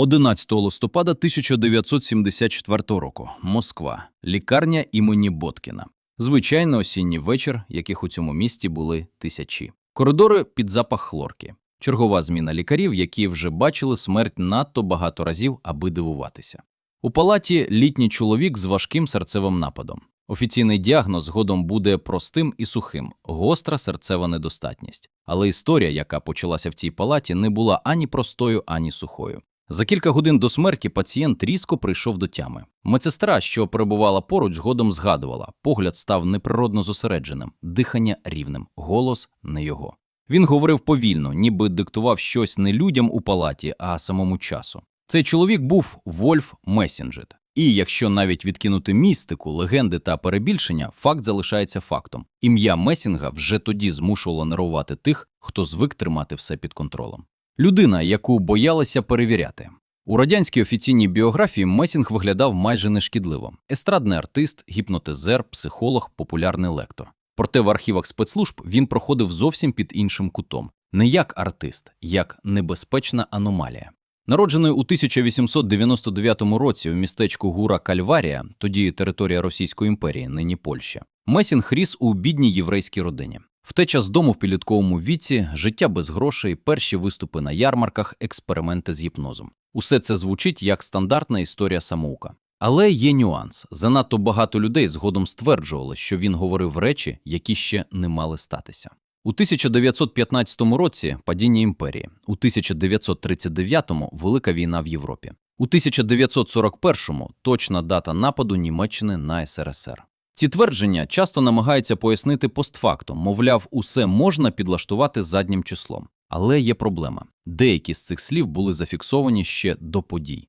11 листопада 1974 року. Москва. Лікарня імені Боткіна. Звичайно, осінній вечір, яких у цьому місті були тисячі. Коридори під запах хлорки. Чергова зміна лікарів, які вже бачили смерть надто багато разів, аби дивуватися. У палаті літній чоловік з важким серцевим нападом. Офіційний діагноз згодом буде простим і сухим гостра серцева недостатність. Але історія, яка почалася в цій палаті, не була ані простою, ані сухою. За кілька годин до смерті пацієнт різко прийшов до тями. Медсестра, що перебувала поруч, згодом згадувала, погляд став неприродно зосередженим, дихання рівним, голос не його. Він говорив повільно, ніби диктував щось не людям у палаті, а самому часу. Цей чоловік був Вольф Месінджет. І якщо навіть відкинути містику, легенди та перебільшення, факт залишається фактом. Ім'я Месінга вже тоді змушувало нервувати тих, хто звик тримати все під контролем. Людина, яку боялися перевіряти. У радянській офіційній біографії Месінг виглядав майже нешкідливо. Естрадний артист, гіпнотизер, психолог, популярний лектор. Проте в архівах спецслужб він проходив зовсім під іншим кутом. Не як артист, як небезпечна аномалія. Народжений у 1899 році у містечку Гура Кальварія, тоді територія Російської імперії, нині Польща, Месінг ріс у бідній єврейській родині. Втеча з дому в підлітковому віці, життя без грошей, перші виступи на ярмарках, експерименти з гіпнозом. Усе це звучить як стандартна історія самоука. Але є нюанс. Занадто багато людей згодом стверджували, що він говорив речі, які ще не мали статися. У 1915 році падіння імперії, у 1939-му Велика війна в Європі, у 1941-му точна дата нападу Німеччини на СРСР. Ці твердження часто намагаються пояснити постфактум, мовляв, усе можна підлаштувати заднім числом. Але є проблема. Деякі з цих слів були зафіксовані ще до подій.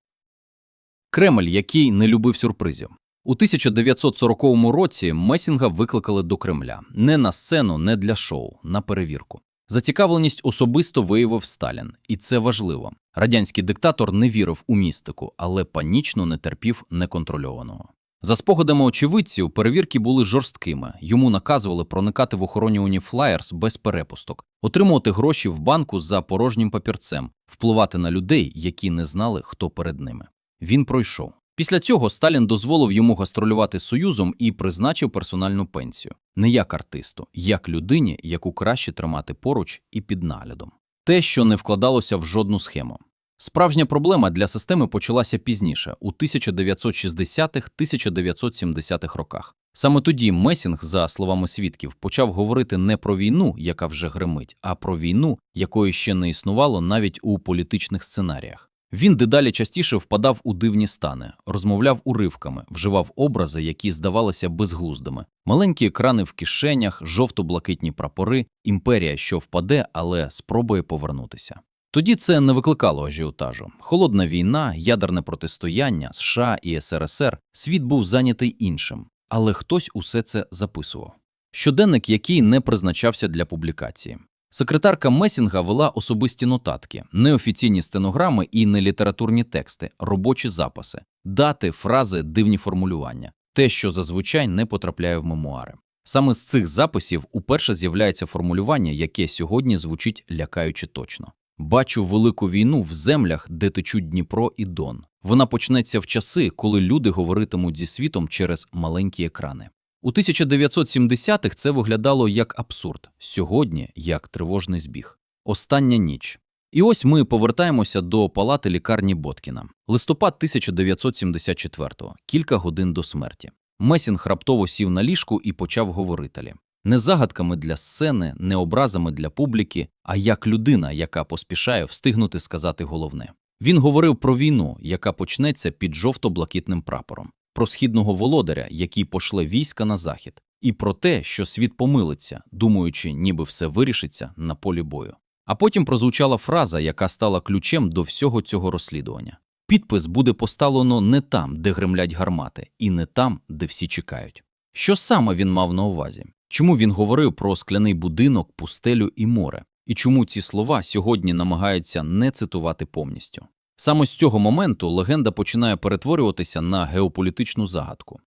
Кремль, який не любив сюрпризів. У 1940 році Месінга викликали до Кремля не на сцену, не для шоу, на перевірку. Зацікавленість особисто виявив Сталін, і це важливо. Радянський диктатор не вірив у містику, але панічно не терпів неконтрольованого. За спогадами очевидців, перевірки були жорсткими. Йому наказували проникати в охоронювані флаєрс без перепусток, отримувати гроші в банку за порожнім папірцем, впливати на людей, які не знали, хто перед ними. Він пройшов. Після цього Сталін дозволив йому гастролювати Союзом і призначив персональну пенсію. Не як артисту, як людині, яку краще тримати поруч і під наглядом. Те, що не вкладалося в жодну схему. Справжня проблема для системи почалася пізніше, у 1960-1970-х роках. Саме тоді Месінг, за словами свідків, почав говорити не про війну, яка вже гримить, а про війну, якої ще не існувало навіть у політичних сценаріях. Він дедалі частіше впадав у дивні стани, розмовляв уривками, вживав образи, які здавалися безглуздими, маленькі екрани в кишенях, жовто-блакитні прапори, імперія, що впаде, але спробує повернутися. Тоді це не викликало ажіотажу. Холодна війна, ядерне протистояння США і СРСР, світ був зайнятий іншим, але хтось усе це записував. Щоденник, який не призначався для публікації. Секретарка Месінга вела особисті нотатки, неофіційні стенограми і нелітературні тексти, робочі записи, дати, фрази, дивні формулювання, те, що зазвичай не потрапляє в мемуари. Саме з цих записів уперше з'являється формулювання, яке сьогодні звучить лякаючи точно. Бачу велику війну в землях, де течуть Дніпро і Дон. Вона почнеться в часи, коли люди говоритимуть зі світом через маленькі екрани. У 1970-х це виглядало як абсурд, сьогодні як тривожний збіг. Остання ніч. І ось ми повертаємося до палати лікарні Боткіна. Листопад 1974-го, кілька годин до смерті. Месінг раптово сів на ліжку і почав говорителі. Не загадками для сцени, не образами для публіки, а як людина, яка поспішає встигнути сказати головне. Він говорив про війну, яка почнеться під жовто-блакитним прапором, про східного володаря, який пошле війська на захід, і про те, що світ помилиться, думаючи, ніби все вирішиться на полі бою. А потім прозвучала фраза, яка стала ключем до всього цього розслідування. Підпис буде поставлено не там, де гремлять гармати, і не там, де всі чекають. Що саме він мав на увазі? Чому він говорив про скляний будинок, пустелю і море? І чому ці слова сьогодні намагаються не цитувати повністю? Саме з цього моменту легенда починає перетворюватися на геополітичну загадку.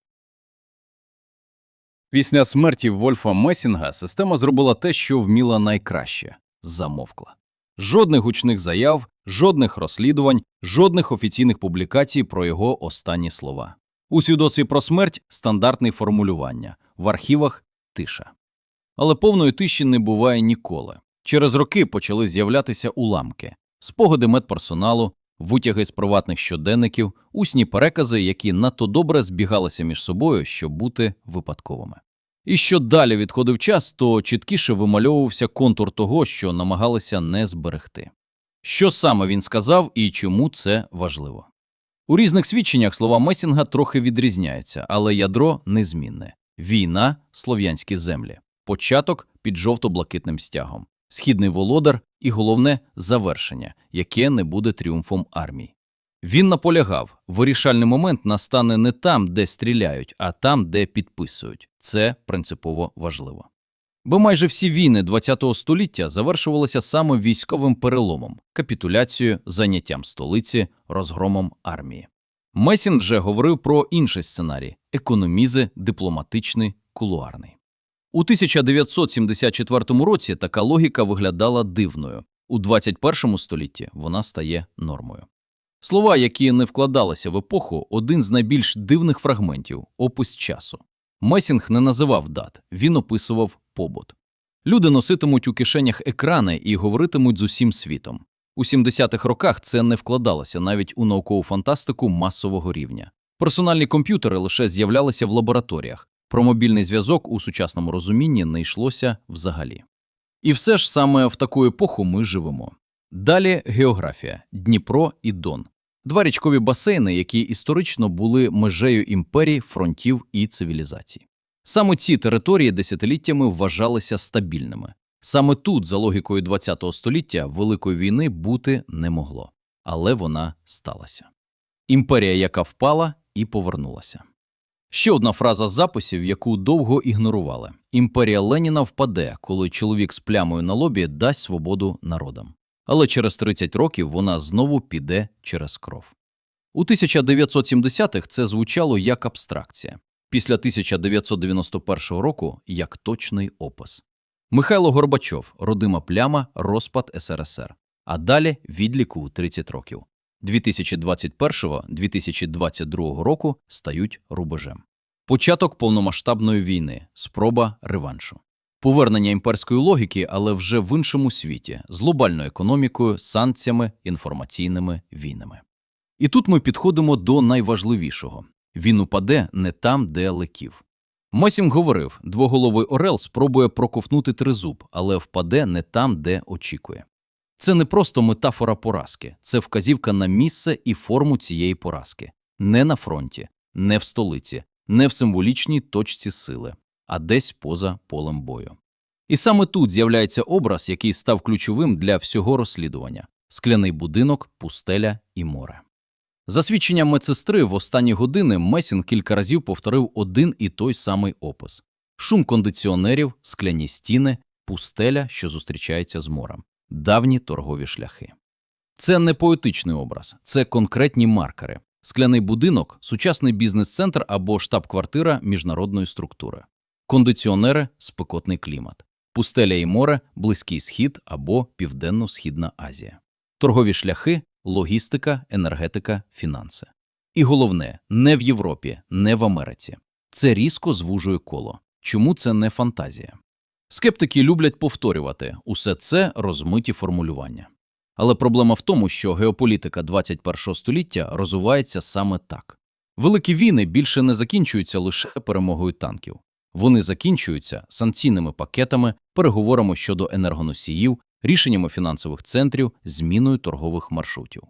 Після смерті Вольфа Месінга система зробила те, що вміла найкраще замовкла. Жодних гучних заяв, Жодних розслідувань, жодних офіційних публікацій про його останні слова. У свідоцтві про смерть стандартне формулювання, в архівах тиша. Але повної тиші не буває ніколи. Через роки почали з'являтися уламки, спогади медперсоналу, витяги з приватних щоденників, усні перекази, які надто добре збігалися між собою, щоб бути випадковими. І що далі відходив час, то чіткіше вимальовувався контур того, що намагалися не зберегти. Що саме він сказав і чому це важливо? У різних свідченнях слова Месінга трохи відрізняються, але ядро незмінне війна, слов'янські землі, початок під жовто-блакитним стягом, східний володар і головне завершення, яке не буде тріумфом армій. Він наполягав, вирішальний момент настане не там, де стріляють, а там, де підписують. Це принципово важливо. Бо майже всі війни ХХ століття завершувалися саме військовим переломом, капітуляцією, заняттям столиці, розгромом армії. Месін же говорив про інший сценарій – економізи, дипломатичний, кулуарний. У 1974 році така логіка виглядала дивною. У 21 столітті вона стає нормою. Слова, які не вкладалися в епоху, один з найбільш дивних фрагментів – опис часу. Месінг не називав дат, він описував побут. Люди носитимуть у кишенях екрани і говоритимуть з усім світом. У 70-х роках це не вкладалося навіть у наукову фантастику масового рівня. Персональні комп'ютери лише з'являлися в лабораторіях, про мобільний зв'язок у сучасному розумінні не йшлося взагалі. І все ж саме в таку епоху ми живемо. Далі географія Дніпро і Дон. Два річкові басейни, які історично були межею імперій, фронтів і цивілізацій. Саме ці території десятиліттями вважалися стабільними. Саме тут, за логікою ХХ століття, Великої війни бути не могло. Але вона сталася. Імперія, яка впала і повернулася. Ще одна фраза з записів, яку довго ігнорували. Імперія Леніна впаде, коли чоловік з плямою на лобі дасть свободу народам. Але через 30 років вона знову піде через кров. У 1970-х це звучало як абстракція, після 1991 року як точний опис. Михайло Горбачов, родима пляма, розпад СРСР, а далі відліку у 30 років. 2021-2022 року стають рубежем. Початок повномасштабної війни, спроба реваншу. Повернення імперської логіки, але вже в іншому світі, з глобальною економікою, санкціями, інформаційними війнами. І тут ми підходимо до найважливішого. Він упаде не там, де леків. Мосім говорив, двоголовий Орел спробує проковтнути тризуб, але впаде не там, де очікує. Це не просто метафора поразки, це вказівка на місце і форму цієї поразки. Не на фронті, не в столиці, не в символічній точці сили, а десь поза полем бою. І саме тут з'являється образ, який став ключовим для всього розслідування скляний будинок, пустеля і море. За свідченням медсестри, в останні години Месін кілька разів повторив один і той самий опис. Шум кондиціонерів, скляні стіни, пустеля, що зустрічається з морем, давні торгові шляхи. Це не поетичний образ, це конкретні маркери. Скляний будинок, сучасний бізнес-центр або штаб-квартира міжнародної структури, кондиціонери, спекотний клімат, пустеля і море, близький схід або Південно-Східна Азія, торгові шляхи, логістика, енергетика, фінанси. І головне, не в Європі, не в Америці. Це різко звужує коло. Чому це не фантазія? Скептики люблять повторювати усе це розмиті формулювання. Але проблема в тому, що геополітика 21 століття розвивається саме так. Великі війни більше не закінчуються лише перемогою танків. Вони закінчуються санкційними пакетами, переговорами щодо енергоносіїв, рішеннями фінансових центрів, зміною торгових маршрутів.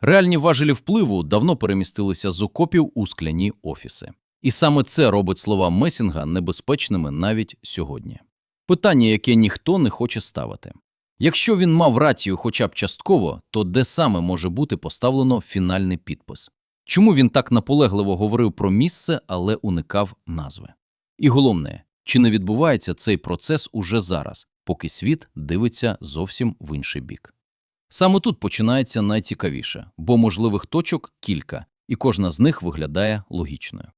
Реальні важелі впливу давно перемістилися з окопів у скляні офіси. І саме це робить слова Месінга небезпечними навіть сьогодні. Питання, яке ніхто не хоче ставити. Якщо він мав рацію хоча б частково, то де саме може бути поставлено фінальний підпис? Чому він так наполегливо говорив про місце, але уникав назви? І головне, чи не відбувається цей процес уже зараз, поки світ дивиться зовсім в інший бік? Саме тут починається найцікавіше, бо можливих точок кілька, і кожна з них виглядає логічною.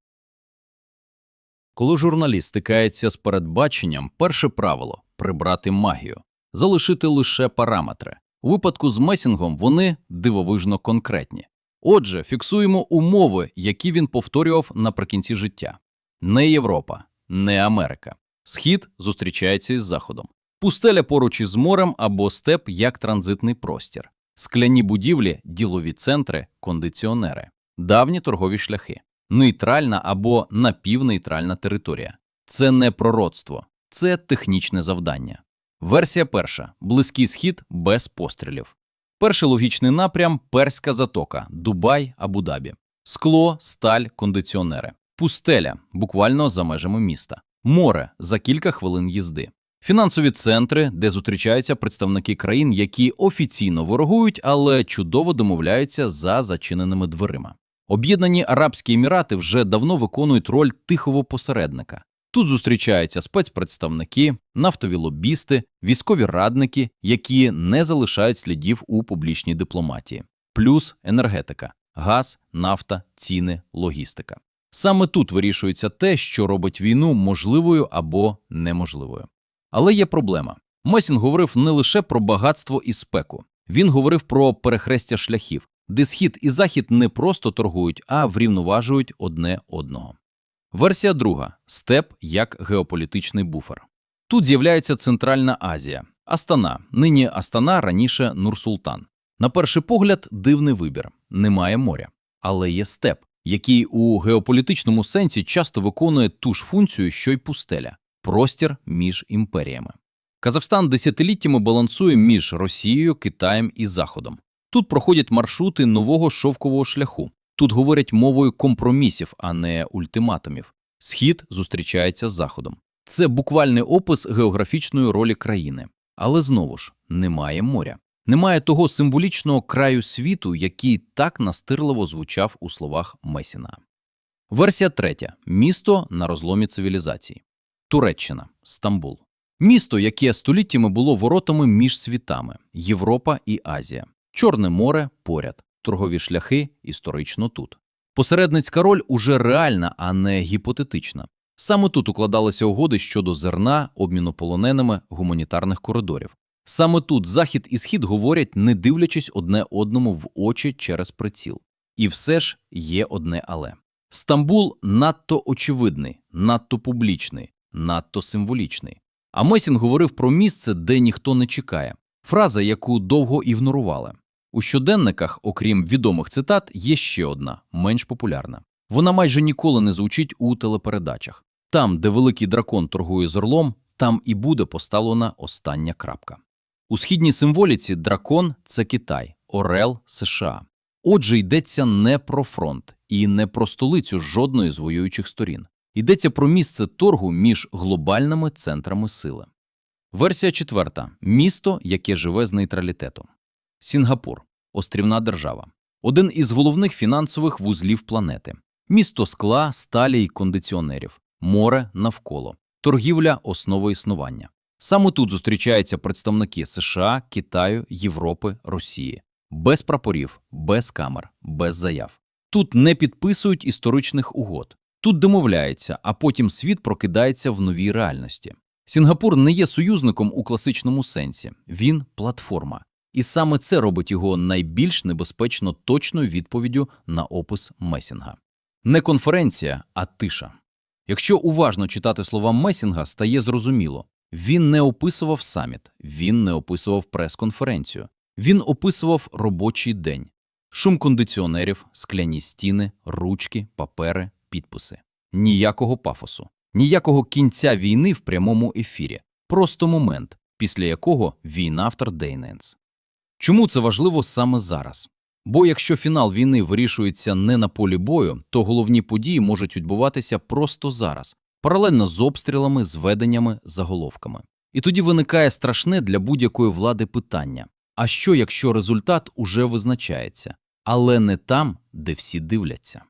Коли журналіст стикається з передбаченням, перше правило прибрати магію, залишити лише параметри, У випадку з Месінгом вони дивовижно конкретні. Отже, фіксуємо умови, які він повторював наприкінці життя. Не Європа, не Америка. Схід зустрічається із Заходом. Пустеля поруч із морем або степ як транзитний простір. Скляні будівлі, ділові центри, кондиціонери, давні торгові шляхи, нейтральна або напівнейтральна територія. Це не пророцтво, це технічне завдання. Версія перша близький схід без пострілів. Перший логічний напрям Перська затока, Дубай, Абу-Дабі. Скло, сталь, кондиціонери. Пустеля, буквально за межами міста. Море за кілька хвилин їзди. Фінансові центри, де зустрічаються представники країн, які офіційно ворогують, але чудово домовляються за зачиненими дверима. Об'єднані Арабські Емірати вже давно виконують роль тихого посередника. Тут зустрічаються спецпредставники, нафтові лобісти, військові радники, які не залишають слідів у публічній дипломатії, плюс енергетика, газ, нафта, ціни, логістика. Саме тут вирішується те, що робить війну можливою або неможливою. Але є проблема. Месінг говорив не лише про багатство і спеку, він говорив про перехрестя шляхів, де схід і захід не просто торгують, а врівноважують одне одного. Версія друга степ як геополітичний буфер. Тут з'являється Центральна Азія, Астана, нині Астана, раніше Нур-Султан. На перший погляд, дивний вибір немає моря, але є степ, який у геополітичному сенсі часто виконує ту ж функцію, що й пустеля простір між імперіями. Казахстан десятиліттями балансує між Росією, Китаєм і Заходом. Тут проходять маршрути нового шовкового шляху. Тут говорять мовою компромісів, а не ультиматумів. Схід зустрічається з Заходом. Це буквальний опис географічної ролі країни. Але знову ж немає моря. Немає того символічного краю світу, який так настирливо звучав у словах Месіна. Версія третя місто на розломі цивілізацій. Туреччина, Стамбул. Місто, яке століттями було воротами між світами Європа і Азія. Чорне море поряд, торгові шляхи історично тут. Посередницька роль уже реальна, а не гіпотетична. Саме тут укладалися угоди щодо зерна, обміну полоненими, гуманітарних коридорів. Саме тут захід і схід говорять, не дивлячись одне одному в очі через приціл. І все ж є одне але. Стамбул надто очевидний, надто публічний, надто символічний. А Месін говорив про місце, де ніхто не чекає. Фраза, яку довго ігнорували. У щоденниках, окрім відомих цитат, є ще одна, менш популярна. Вона майже ніколи не звучить у телепередачах. Там, де великий дракон торгує з орлом, там і буде поставлена остання крапка. У східній символіці дракон це Китай, Орел США. Отже, йдеться не про фронт і не про столицю жодної з воюючих сторін. Йдеться про місце торгу між глобальними центрами сили. Версія четверта місто, яке живе з нейтралітетом. Сінгапур острівна держава, один із головних фінансових вузлів планети, місто скла, сталі й кондиціонерів, море навколо, торгівля основа існування. Саме тут зустрічаються представники США, Китаю, Європи, Росії, без прапорів, без камер, без заяв. Тут не підписують історичних угод, тут домовляються, а потім світ прокидається в новій реальності. Сінгапур не є союзником у класичному сенсі, він платформа. І саме це робить його найбільш небезпечно точною відповіддю на опис Месінга. Не конференція, а тиша. Якщо уважно читати слова Месінга, стає зрозуміло він не описував саміт, він не описував прес-конференцію, він описував робочий день, шум кондиціонерів, скляні стіни, ручки, папери, підписи. Ніякого пафосу, ніякого кінця війни в прямому ефірі, просто момент, після якого війна втардейненс. Чому це важливо саме зараз? Бо якщо фінал війни вирішується не на полі бою, то головні події можуть відбуватися просто зараз, паралельно з обстрілами, зведеннями, заголовками. І тоді виникає страшне для будь-якої влади питання: а що, якщо результат уже визначається, але не там, де всі дивляться?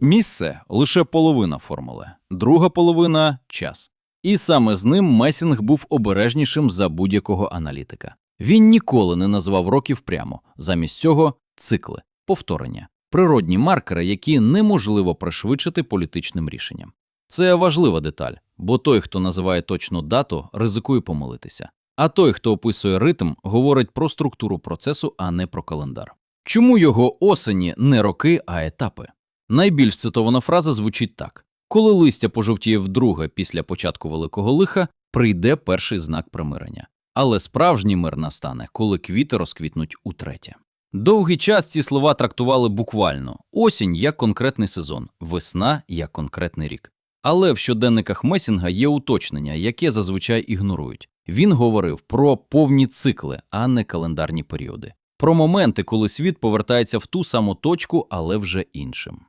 Місце лише половина формули, друга половина час. І саме з ним Месінг був обережнішим за будь-якого аналітика. Він ніколи не назвав років прямо, замість цього цикли, повторення, природні маркери, які неможливо пришвидшити політичним рішенням. Це важлива деталь, бо той, хто називає точну дату, ризикує помилитися. А той, хто описує ритм, говорить про структуру процесу, а не про календар. Чому його осені не роки, а етапи? Найбільш цитована фраза звучить так: коли листя пожовтіє вдруге після початку великого лиха, прийде перший знак примирення. Але справжній мир настане, коли квіти розквітнуть утретє. Довгий час ці слова трактували буквально осінь як конкретний сезон, весна як конкретний рік. Але в щоденниках Месінга є уточнення, яке зазвичай ігнорують. Він говорив про повні цикли, а не календарні періоди, про моменти, коли світ повертається в ту саму точку, але вже іншим.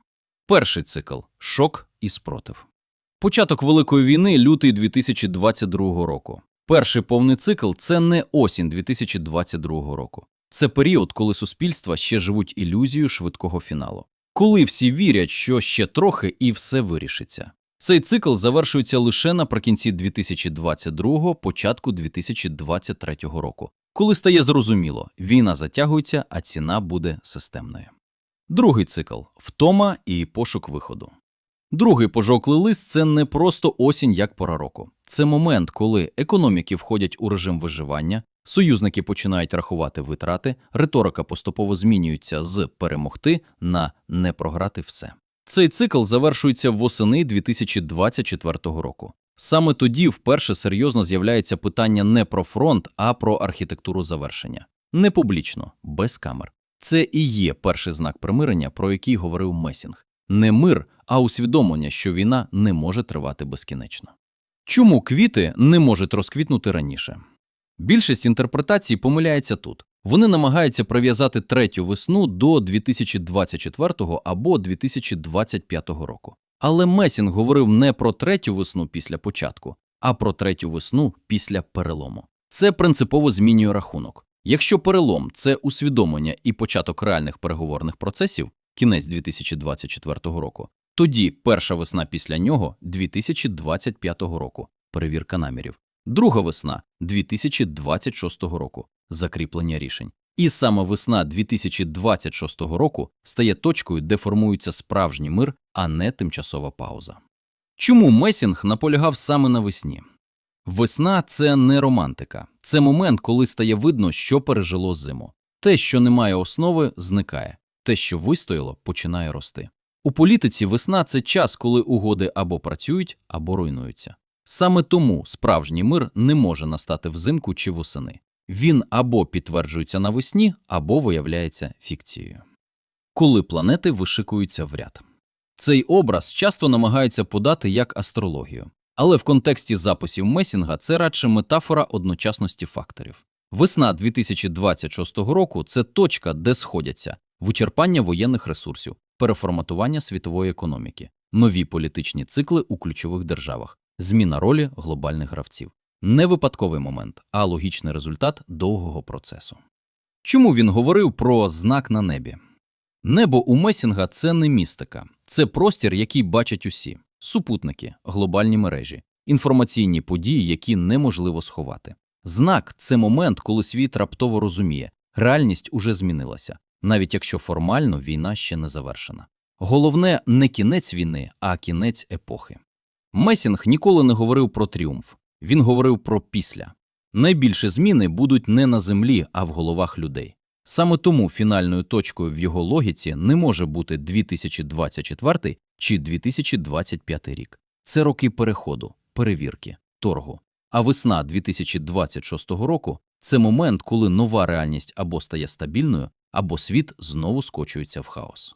Перший цикл шок і спротив. Початок Великої війни лютий 2022 року. Перший повний цикл це не осінь 2022 року. Це період, коли суспільства ще живуть ілюзією швидкого фіналу, коли всі вірять, що ще трохи і все вирішиться. Цей цикл завершується лише наприкінці 2022 початку 2023 року, коли стає зрозуміло, війна затягується, а ціна буде системною. Другий цикл втома і пошук виходу. Другий пожовклий лист це не просто осінь як пора року. Це момент, коли економіки входять у режим виживання, союзники починають рахувати витрати, риторика поступово змінюється з перемогти на не програти все. Цей цикл завершується восени 2024 року. Саме тоді вперше серйозно з'являється питання не про фронт, а про архітектуру завершення. Не публічно, без камер. Це і є перший знак примирення, про який говорив Месінг. Не мир, а усвідомлення, що війна не може тривати безкінечно. Чому квіти не можуть розквітнути раніше? Більшість інтерпретацій помиляється тут. Вони намагаються прив'язати третю весну до 2024 або 2025 року. Але Месінг говорив не про третю весну після початку, а про третю весну після перелому. Це принципово змінює рахунок. Якщо перелом це усвідомлення і початок реальних переговорних процесів, кінець 2024 року, тоді перша весна після нього 2025 року, перевірка намірів, друга весна 2026 року, закріплення рішень. І саме весна 2026 року стає точкою, де формується справжній мир, а не тимчасова пауза. Чому Месінг наполягав саме на весні? Весна це не романтика, це момент, коли стає видно, що пережило зиму. Те, що не має основи, зникає, те, що вистояло, починає рости. У політиці весна це час, коли угоди або працюють, або руйнуються. Саме тому справжній мир не може настати взимку чи восени. Він або підтверджується навесні, або виявляється фікцією. Коли планети вишикуються в ряд. Цей образ часто намагаються подати як астрологію, але в контексті записів Месінга це радше метафора одночасності факторів. Весна 2026 року це точка, де сходяться вичерпання воєнних ресурсів, переформатування світової економіки, нові політичні цикли у ключових державах, зміна ролі глобальних гравців. Не випадковий момент, а логічний результат довгого процесу. Чому він говорив про знак на небі? Небо у Месінга це не містика, це простір, який бачать усі супутники, глобальні мережі, інформаційні події, які неможливо сховати. Знак це момент, коли світ раптово розуміє, реальність уже змінилася, навіть якщо формально війна ще не завершена. Головне не кінець війни, а кінець епохи. Месінг ніколи не говорив про тріумф, він говорив про після. Найбільші зміни будуть не на землі, а в головах людей. Саме тому фінальною точкою в його логіці не може бути 2024 чи 2025 рік. Це роки переходу, перевірки, торгу. А весна 2026 року це момент, коли нова реальність або стає стабільною, або світ знову скочується в хаос.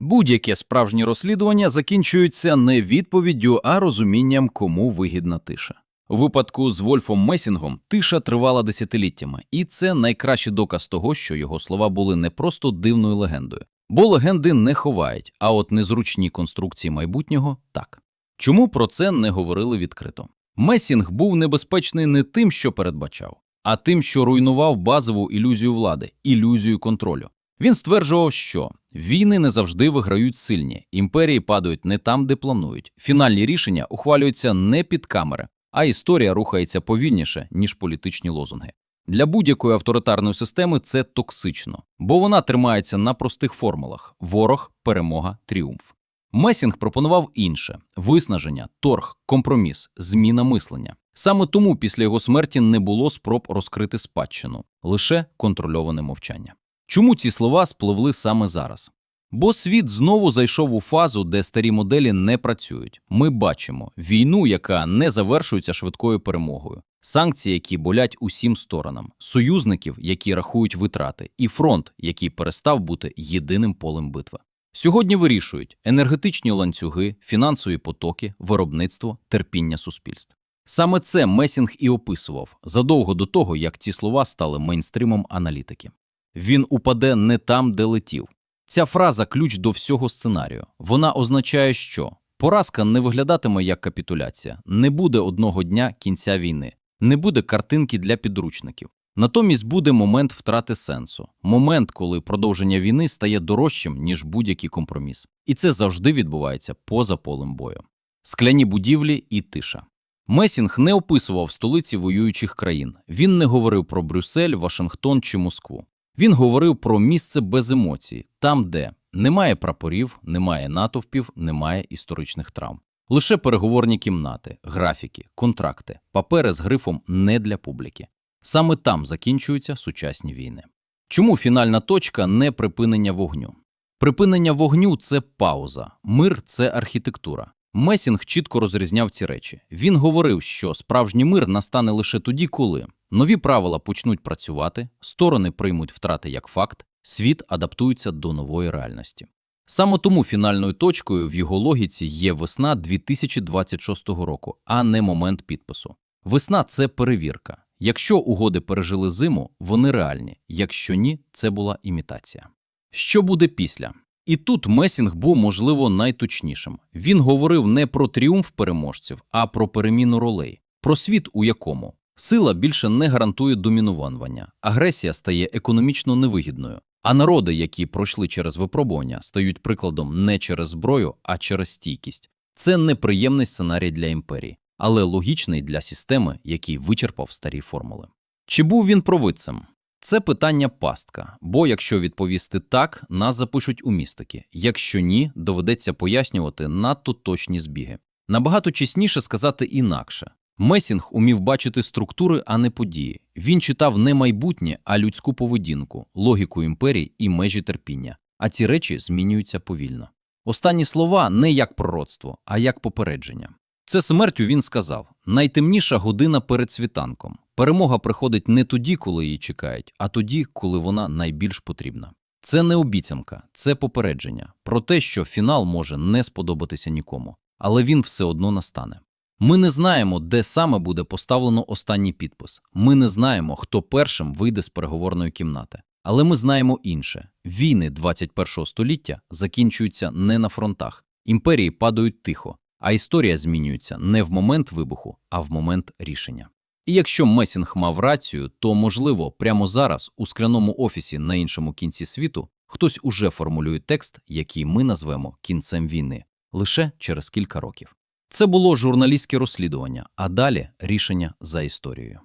Будь-яке справжнє розслідування закінчується не відповіддю, а розумінням, кому вигідна тиша. У випадку з Вольфом Месінгом тиша тривала десятиліттями, і це найкращий доказ того, що його слова були не просто дивною легендою, бо легенди не ховають, а от незручні конструкції майбутнього так. Чому про це не говорили відкрито? Месінг був небезпечний не тим, що передбачав, а тим, що руйнував базову ілюзію влади, ілюзію контролю. Він стверджував, що війни не завжди виграють сильні, імперії падають не там, де планують. Фінальні рішення ухвалюються не під камери, а історія рухається повільніше, ніж політичні лозунги. Для будь-якої авторитарної системи це токсично, бо вона тримається на простих формулах: ворог, перемога, тріумф. Месінг пропонував інше виснаження, торг, компроміс, зміна мислення. Саме тому після його смерті не було спроб розкрити спадщину, лише контрольоване мовчання. Чому ці слова спливли саме зараз? Бо світ знову зайшов у фазу, де старі моделі не працюють. Ми бачимо війну, яка не завершується швидкою перемогою, санкції, які болять усім сторонам, союзників, які рахують витрати, і фронт, який перестав бути єдиним полем битви. Сьогодні вирішують енергетичні ланцюги, фінансові потоки, виробництво, терпіння суспільств. Саме це Месінг і описував задовго до того, як ці слова стали мейнстримом аналітики. Він упаде не там, де летів. Ця фраза ключ до всього сценарію. Вона означає, що поразка не виглядатиме як капітуляція, не буде одного дня кінця війни, не буде картинки для підручників. Натомість буде момент втрати сенсу, момент, коли продовження війни стає дорожчим, ніж будь-який компроміс. І це завжди відбувається поза полем бою. Скляні будівлі і тиша. Месінг не описував столиці воюючих країн. Він не говорив про Брюссель, Вашингтон чи Москву. Він говорив про місце без емоцій, там, де немає прапорів, немає натовпів, немає історичних травм. Лише переговорні кімнати, графіки, контракти, папери з грифом не для публіки. Саме там закінчуються сучасні війни. Чому фінальна точка не припинення вогню? Припинення вогню це пауза, мир це архітектура. Месінг чітко розрізняв ці речі. Він говорив, що справжній мир настане лише тоді, коли нові правила почнуть працювати, сторони приймуть втрати як факт, світ адаптується до нової реальності. Саме тому фінальною точкою в його логіці є весна 2026 року, а не момент підпису. Весна це перевірка. Якщо угоди пережили зиму, вони реальні, якщо ні, це була імітація. Що буде після? І тут Месінг був, можливо, найточнішим. Він говорив не про тріумф переможців, а про переміну ролей, про світ, у якому сила більше не гарантує домінування, агресія стає економічно невигідною, а народи, які пройшли через випробування, стають прикладом не через зброю, а через стійкість. Це неприємний сценарій для імперії, але логічний для системи, який вичерпав старі формули. Чи був він провидцем? Це питання пастка, бо якщо відповісти так, нас запишуть у містики. Якщо ні, доведеться пояснювати надто точні збіги. Набагато чесніше сказати інакше. Месінг умів бачити структури, а не події. Він читав не майбутнє, а людську поведінку, логіку імперії і межі терпіння. А ці речі змінюються повільно. Останні слова не як пророцтво, а як попередження. Це смертю він сказав: найтемніша година перед світанком. Перемога приходить не тоді, коли її чекають, а тоді, коли вона найбільш потрібна. Це не обіцянка, це попередження про те, що фінал може не сподобатися нікому, але він все одно настане. Ми не знаємо, де саме буде поставлено останній підпис. Ми не знаємо, хто першим вийде з переговорної кімнати. Але ми знаємо інше: війни 21 століття закінчуються не на фронтах, імперії падають тихо, а історія змінюється не в момент вибуху, а в момент рішення. І якщо Месінг мав рацію, то, можливо, прямо зараз у скляному офісі на іншому кінці світу хтось уже формулює текст, який ми назвемо кінцем війни, лише через кілька років. Це було журналістське розслідування, а далі рішення за історією.